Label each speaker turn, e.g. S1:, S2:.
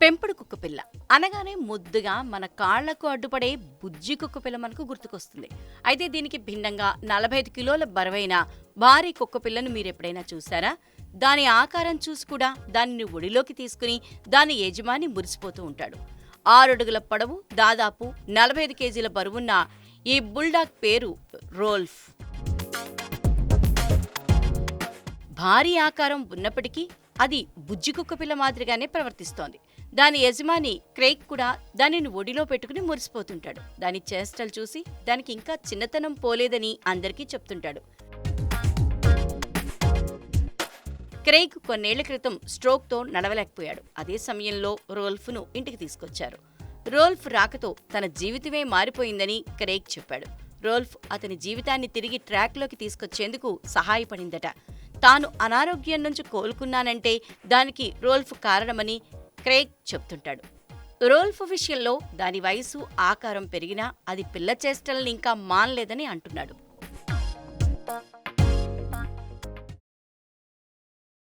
S1: పెంపుడు కుక్కపిల్ల అనగానే ముద్దుగా మన కాళ్ళకు అడ్డుపడే బుజ్జి కుక్కపిల్ల మనకు గుర్తుకొస్తుంది. అయితే దీనికి భిన్నంగా నలభై ఐదు కిలోల బరువైన భారీ కుక్కపిల్లను మీరు ఎప్పుడైనా చూసారా దాని ఆకారం చూసి కూడా దానిని ఒడిలోకి తీసుకుని దాని యజమాని మురిసిపోతూ ఉంటాడు. ఆరడుగుల పొడవు దాదాపు నలభై ఐదు కేజీల బరువున్న ఈ బుల్డాగ్ పేరు రోల్ఫ్. భారీ ఆకారం ఉన్నప్పటికీ అది బుజ్జి కుక్కపిల్ల మాదిరిగానే ప్రవర్తిస్తోంది. దాని యజమాని క్రేక్ కూడా దానిని ఒడిలో పెట్టుకుని మురిసిపోతుంటాడు. దాని చేష్టలు చూసి దానికి ఇంకా చిన్నతనం పోలేదని అందరికీ చెప్తుంటాడు. క్రెయిగ్ కొన్నేళ్ళ క్రితం స్ట్రోక్తో నడవలేకపోయాడు. అదే సమయంలో రోల్ఫ్ను ఇంటికి తీసుకొచ్చారు. రోల్ఫ్ రాకతో తన జీవితమే మారిపోయిందని క్రెయిగ్ చెప్పాడు. రోల్ఫ్ అతని జీవితాన్ని తిరిగి ట్రాక్లోకి తీసుకొచ్చేందుకు సహాయపడిందట. తాను అనారోగ్యం నుంచి కోలుకున్నానంటే దానికి రోల్ఫ్ కారణమని క్రేగ్ చెప్తుంటాడు. రోల్ఫ్ విషయంలో దాని వయసు ఆకారం పెరిగినా అది పిల్ల చేష్టలను ఇంకా మానలేదని అంటున్నాడు.